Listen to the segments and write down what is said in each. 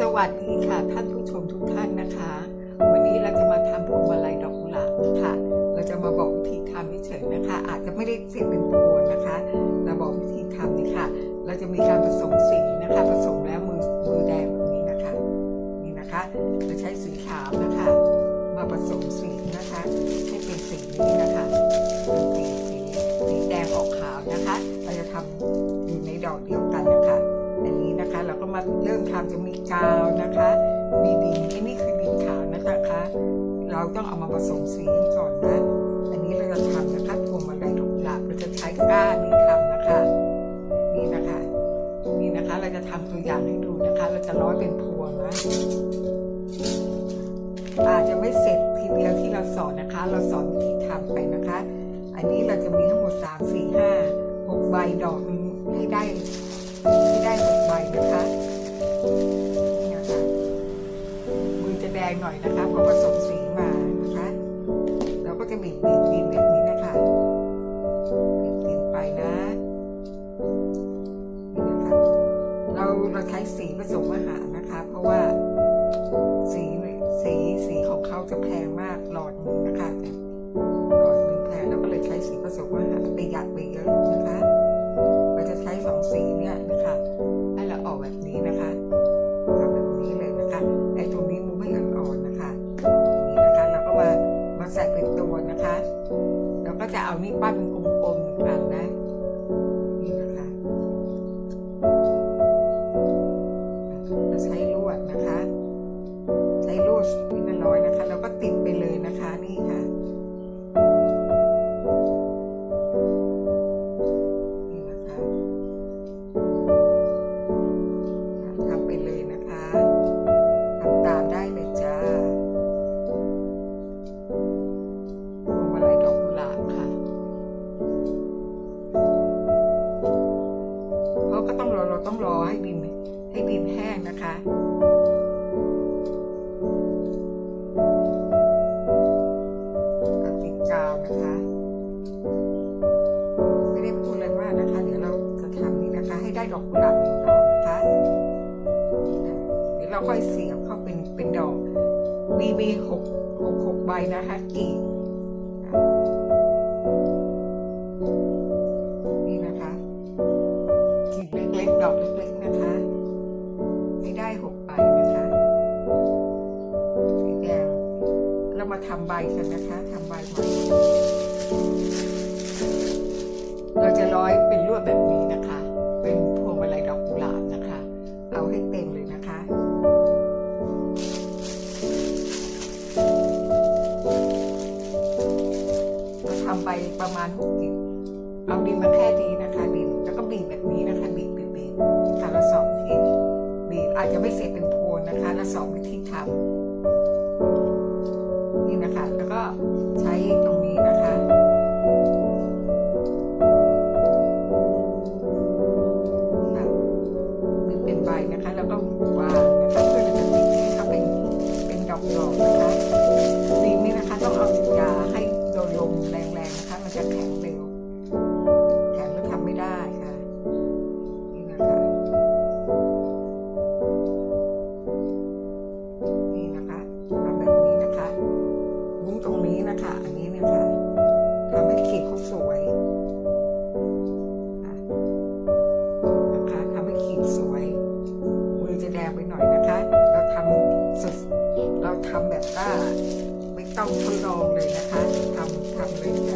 สวัสดีค่ะท่านผู้ชมทุกท่านนะคะ วันนี้เราจะมาทำพวงมาลัยดอกกุหลาบค่ะ เราจะมาบอกวิธีทำเฉยๆนะคะ อาจจะไม่ได้เสร็จเป็นพวงนะคะเราบอกวิธีทำนี่ค่ะ เราจะมีการผสมสีนะคะ ผสมแล้วมือมือแดงแบบนี้นะคะนี่นะคะจะใช้สีขาวนะคะ มาผสมสีนะคะ ให้เป็นสี มาเริ่มทำจะมีกาวนะคะ มีดินอันนี้คือดินขาวนะคะ เราต้องเอามาผสมสีก่อนนะ อันนี้เราจะทำนะคะพวงมาลัยดอกหลาบเราจะใช้ก้านนี้ทำนะคะ นี่นะคะ นี่นะคะเราจะทำตัวอย่างให้ดูนะคะ เราจะร้อยเป็นพวงนะอาจจะไม่เสร็จทีเดียวที่เราสอนนะคะ เราสอนวิธีทำไปนะคะ อันนี้เราจะมีทั้งหมด 3 4 5 6ใบดอกนึงให้ได้ให้ได้6ใบนะคะ นะคะมือจะแดงหน่อยนะคะเพราะผสมสี เราต้องรอให้ดินให้ดินแห้งนะคะกับติดกาวนะคะ ไม่ได้พูดอะไรมานะคะ เดี๋ยวเราจะทำนี่นะคะ ให้ได้ดอกกุหลาบหนึ่งดอกนะคะ เดี๋ยวเราค่อยเสียบเข้าเป็นเป็นดอก มีมีหกหกหกใบนะคะกี่ำใบกันนะคะทำใบใหม่เราจะร้อยเป็นลวดแบบนี้นะคะ เป็นพวงมาลัยดอกกุหลาบนะคะ เอาให้เต็มเลยนะคะเราทำไปประมาณหกกิบเอาดินมาแค่นี้นะคะดินแล้วก็บีบแบบนี้นะคะบีบบีบบีบค่ะสองทีบีบอาจจะไม่เสร็จเป็นพวงนะคะเราสองวิธีทำ ทำแบบว่าไม่ต้องทดลองเลยนะคะทำทำเลยจ้ะ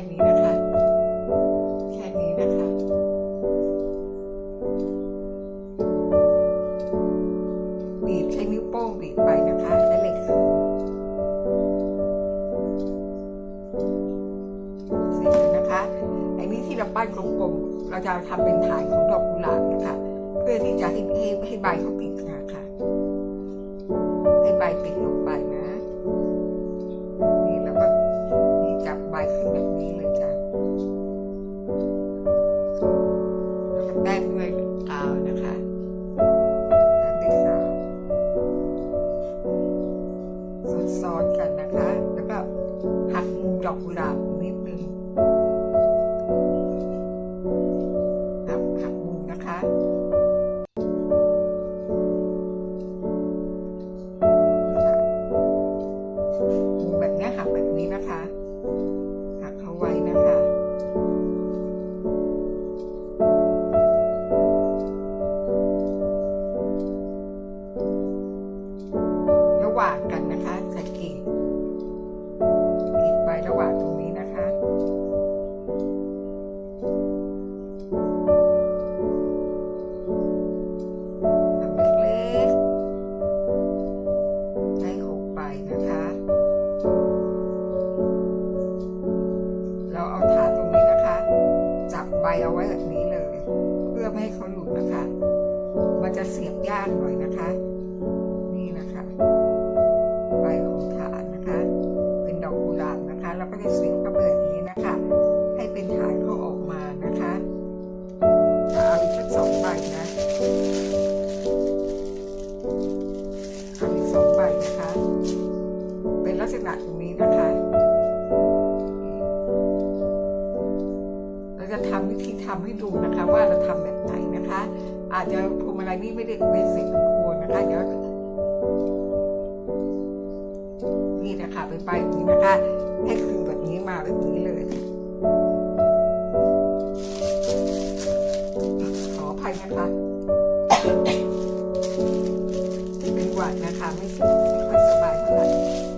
แค่นี้นะคะ แค่นี้นะคะ บีบใช้นิ้วโป้งบีบไปนะคะได้เลยค่ะเสร็จแล้วนะคะไอ้นี้ที่เราป้ายกลมๆเราจะทำเป็นฐานของดอกกุหลาบนะคะ เพื่อที่จะให้ให้ให้ใบเขาติด มันจะเสียบยากหน่อยนะคะ นี่นะคะใบของฐานนะคะ เป็นดอกกุหลาบนะคะ แล้วก็จะเสียบเข้าไปแบบนี้นะคะ ให้เป็นฐานเขาออกมานะคะจะเอาอีกสักสองใบนะเอาอีกสองใบนะคะ เป็นลักษณะตรงนี้นะคะเราจะทำวิธีทำให้ดูนะคะ ว่าเราทำแบบไหนนะคะ อาจจะ มาลัยนี่ไม่ได้ไม่เสร็จทุกพวงนะคะเดี๋ยวนี่นะคะเป็นใบแบบนี้นะคะ ให้คืนแบบนี้มาแบบนี้เลยขออภัยนะคะเป็นหวัดนะคะ ไม่ไม่ค่อยสบายเท่าไหร่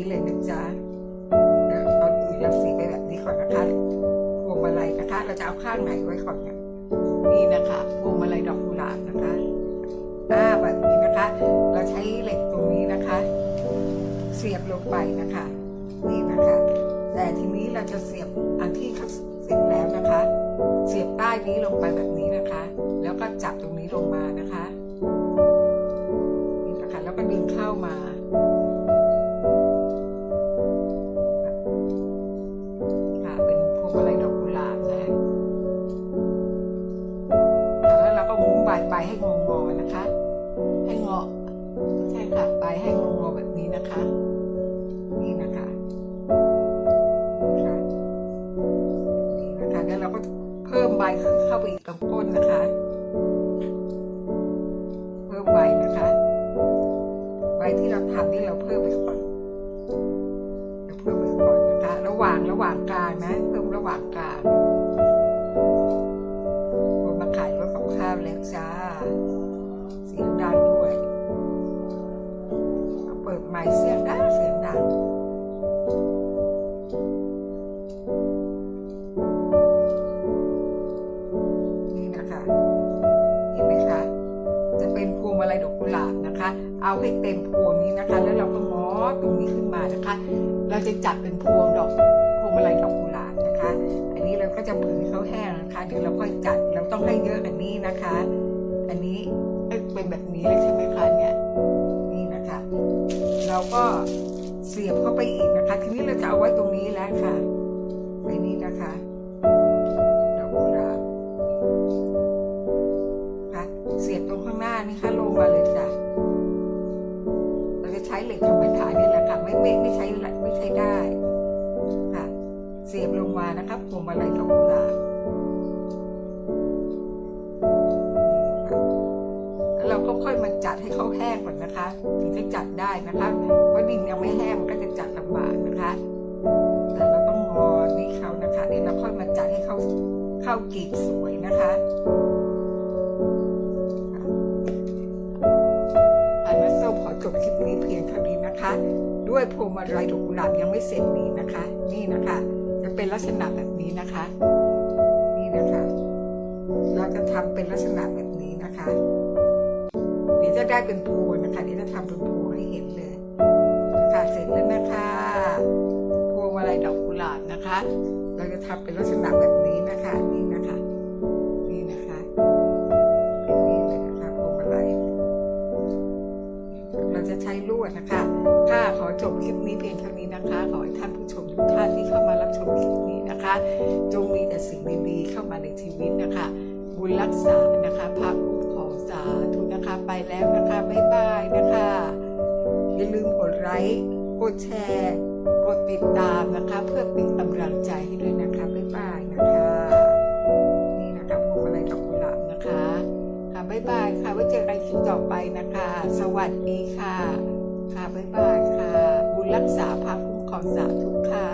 นี้เลยนะจ๊ะเดี๋ยวตอนอื่นเราสีไปแบบนี้ก่อนนะคะพวงมาลัยนะคะ เราจะเอาข้างไหนไว้ก่อนเนี่ยนี่นะคะพวงมาลัยดอกกุหลาบนะคะอ่าแบบนี้นะคะ เราใช้เหล็กตรงนี้นะคะ เสียบลงไปนะคะ นี่นะคะ แต่ทีนี้เราจะเสียบอันที่เขาเสร็จแล้วนะคะ เสียบใต้นี้ลงไปแบบางกางคนมาขายรถกับข้าวแล้วจ้า เสียงดังด้วยเปิดไมค์เสียงดังเสียงดังนี่นะคะเห็นไหมคะ จะเป็นพวงมาลัยดอกกุหลาบนะคะ เอาให้เต็มพวงนี้นะคะ แล้วเราก็ง้อตรงนี้ขึ้นมานะคะ เราจะจัดเป็นพวงดอกพวงมาลัยดอกกุหลาบ นะคะ อันนี้เราก็จะผือเขาแห้งนะคะ เดี๋ยวเราค่อยจัด เราต้องให้เยอะอันนี้นะคะ อันนี้เป็นแบบนี้เลยใช่ไหมคะเนี่ยนี่นะคะ เราก็เสียบเข้าไปอีกนะคะ ทีนี้เราจะเอาไว้ตรงนี้แล้ว จัดให้เขาแห้งก่อนนะคะ ถึงจะจัดได้นะคะ เพราะดินยังไม่แห้งมันก็จะจัดลำบากนะคะ แต่เราต้องงอนี่เขานะคะเดี๋ยวเราค่อยมาจัดให้เขาเข้ากีบสวยนะคะอันมาส้มขอจบคลิปนี้เพียงเท่านี้นะคะ ด้วยพวงมาลัยดอกกุหลาบยังไม่เสร็จดีนะคะ นี่นะคะ จะเป็นลักษณะแบบนี้นะคะ นี่นะคะทำเป็นลักษณะแบบนี้นะคะ เดี๋ยวจะได้เป็นพวงนะคะเดี๋ยวจะทำเป็นพวงให้เห็นเลยนะคะเสร็จแล้วนะคะพวงมาลัยดอกกุหลาบนะคะ เราจะทำเป็นลักษณะแบบนี้นะคะ อย่าลืมกดไลค์กดแชร์ กดติดตามนะคะ เพื่อเป็นกำลังใจให้ด้วยนะคะบ๊ายบายนะคะนี่นะคะพวงมาลัยดอกกุหลาบนะคะค่ะบ๊ายบายค่ะไว้เจอกันคลิปต่อไปนะคะ สวัสดีค่ะ ค่ะบ๊ายบายค่ะ บุญรักษาพระคุ้มครองสาธุค่ะ